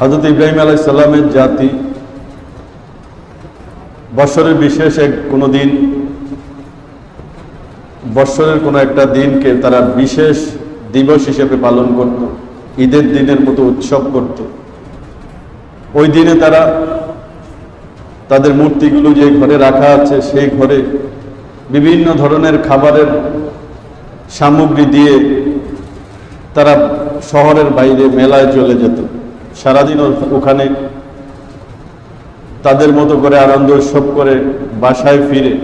হজরত ইব্রাহিম আলাইসাল্লামের জাতি বৎসরের বিশেষ এক কোনো দিন, বৎসরের কোনো একটা দিনকে তারা বিশেষ দিবস হিসেবে পালন করত, ঈদের দিনের মতো উৎসব করত। ওই দিনে তারা তাদের মূর্তিগুলো যে ঘরে রাখা আছে, সেই ঘরে বিভিন্ন ধরনের খাবারের সামগ্রী দিয়ে তারা শহরের বাইরে মেলায় চলে যেত। সারাদিন ওখানে তাদের মতো করে আনন্দ উৎসব করে বাসায় ফিরে।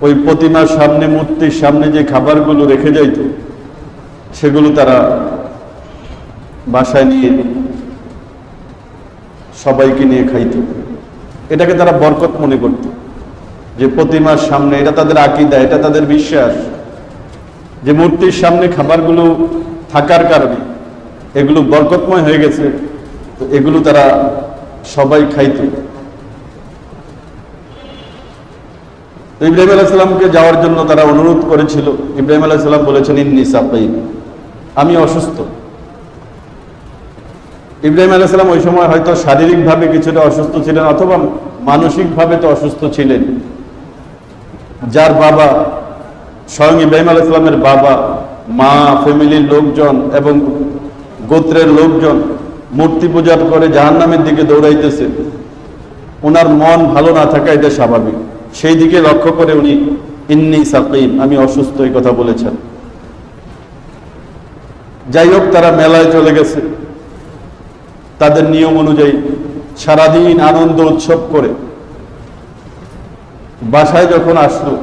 ওই প্রতিমার সামনে, মূর্তির সামনে যে খাবারগুলো রেখে যাইত, সেগুলো তারা বাসায় নিয়ে সবাইকে নিয়ে খাইত। এটাকে তারা বরকত মনে করত। যে প্রতিমার সামনে, এটা তাদের আকিদা, এটা তাদের বিশ্বাস। যে মূর্তির সামনে খাবারগুলো থাকার কারণে এগুলো বরকতময় হয়ে গেছে, তো এগুলো তারা সবাই খাইত। ইব্রাহিম আলাইসাল্লামকে যাওয়ার জন্য তারা অনুরোধ করেছিল। ইব্রাহিম আলাইসাল্লাম বলেছেন, ইন্নি সাপাই আমি অসুস্থ। ইব্রাহিম আলাইসাল্লাম ওই সময় হয়তো শারীরিকভাবে কিছুটা অসুস্থ ছিলেন অথবা মানসিকভাবে তো অসুস্থ ছিলেন। যার বাবা স্বয়ং ইব্রাহিম আলাইসাল্লামের বাবা, মা, ফ্যামিলির লোকজন এবং গোত্রের লোকজন মূর্তি পূজা করে জাহান্নামের দিকে দৌড়াইতেছে। ওনার মন ভালো না থাকা এটা স্বাভাবিক। সেই দিকে লক্ষ্য করে উনি, ইন্নি সাকিম, আমি অসুস্থ, এই কথা বলেছেন। যাই হোক, তারা মেলায় চলে গেছে। তাদের নিয়ম অনুযায়ী সারাদিন আনন্দ উৎসব করে বাসায় যখন আসলো,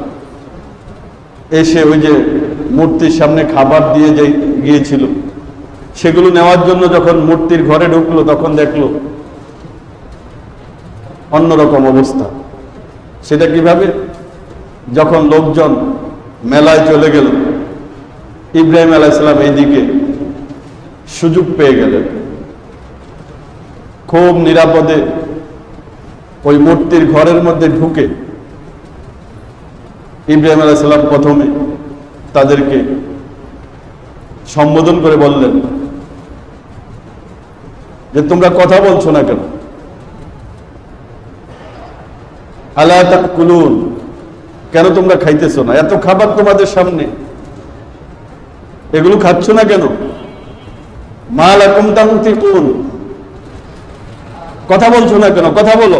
এসে ওই যে মূর্তির সামনে খাবার দিয়ে গিয়েছিল সেগুলো নেওয়ার জন্য যখন মূর্তির ঘরে ঢুকলো, তখন দেখল অন্যরকম অবস্থা। সেটা কীভাবে? যখন লোকজন মেলায় চলে গেল, ইব্রাহিম আলাইসালাম এইদিকে সুযোগ পেয়ে গেলেন। খুব নিরাপদে ওই মূর্তির ঘরের মধ্যে ঢুকে ইব্রাহিম আলাইসাল্লাম প্রথমে তাদেরকে সম্বোধন করে বললেন যে তোমরা কথা বলছো না কেন? আল্লাহ কেন তোমরা খাইতেছো না? এত খাবার তোমাদের সামনে। এগুলো খাচ্ছ না কেন? মাল এখন তামতি কোন কথা বলছো না কেন? কথা বলো।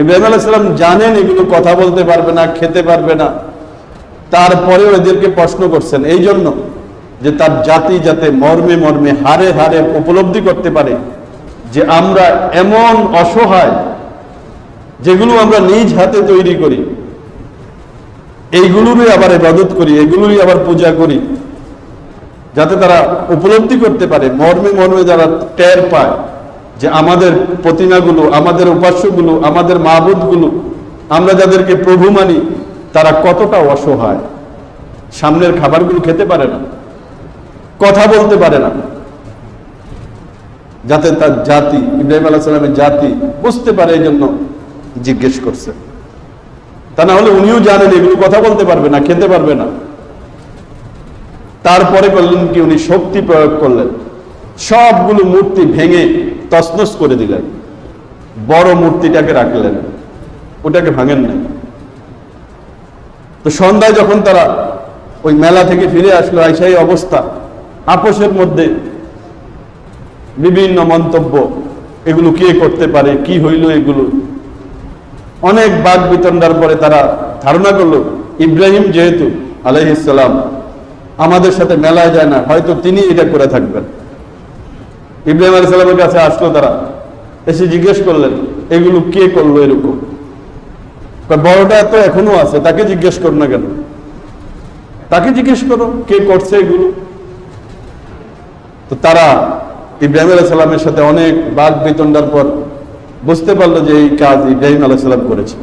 ইব্রাহিম আলাইসাল্লাম জানেন এগুলো কথা বলতে পারবে না, খেতে পারবে না। তারপরেও এদেরকে প্রশ্ন করছেন এই জন্য যে তার জাতি যাতে মর্মে মর্মে হারে হারে উপলব্ধি করতে পারে, যে আমরা এমন অসহায় যেগুলো আমরা নিজ হাতে তৈরি করি, এইগুলোরই আবার ইবাদত করি এগুলোরই আবার পূজা করি, যাতে তারা উপলব্ধি করতে পারে, মর্মে মর্মে যারা টের পায় যে আমাদের প্রতিমাগুলো, আমাদের উপাস্যগুলো, আমাদের মাহবুদগুলো আমরা যাদেরকে প্রভু মানি, তারা কতটা অসহায়। সামনের খাবারগুলো খেতে পারে না। কথা বলতে পারে না। যাতে তার জাতি, ইব্রাহিম আলাহ সাল্লামের জাতি বুঝতে পারে এই জন্য জিজ্ঞেস করছে। তা না হলে উনিও জানেন এগুলো কথা বলতে পারবে না, খেতে পারবে না। তারপরে করলেন কি, উনি শক্তি প্রয়োগ করলেন। সবগুলো মূর্তি ভেঙে তসনস করে দিলেন। বড় মূর্তিটাকে রাখলেন। ওটাকে ভাঙেন নাই। তো সন্ধ্যায় যখন তারা ওই মেলা থেকে ফিরে আসলো, আইসাই অবস্থা। আপোষের মধ্যে বিভিন্ন মন্তব্য, এগুলো কে করতে পারে, কি হইল এগুলো? অনেক বাদ বিতণ্ডার পরে তারা ধারণা করল, ইব্রাহিম যেহেতু আলাইহিসাল্লাম আমাদের সাথে মেলায় যায় না, হয়তো তিনি এটা করে থাকবেন। ইব্রাহিম আলী সাল্লামের কাছে আসলো তারা, এসে জিজ্ঞেস করলেন, এগুলো কে করল এরকম? বড়টা তো এখনও আছে, তাকে জিজ্ঞেস করো না কেন? তাকে জিজ্ঞেস করো, কে করছে এগুলো? তো তারা ইব্রাহিম আলাহ সাল্লামের সাথে অনেক বাঘ বিতণ্ডার পর বুঝতে পারল যে এই কাজ ইব্রাহিম আলাহ সাল্লাম করেছে।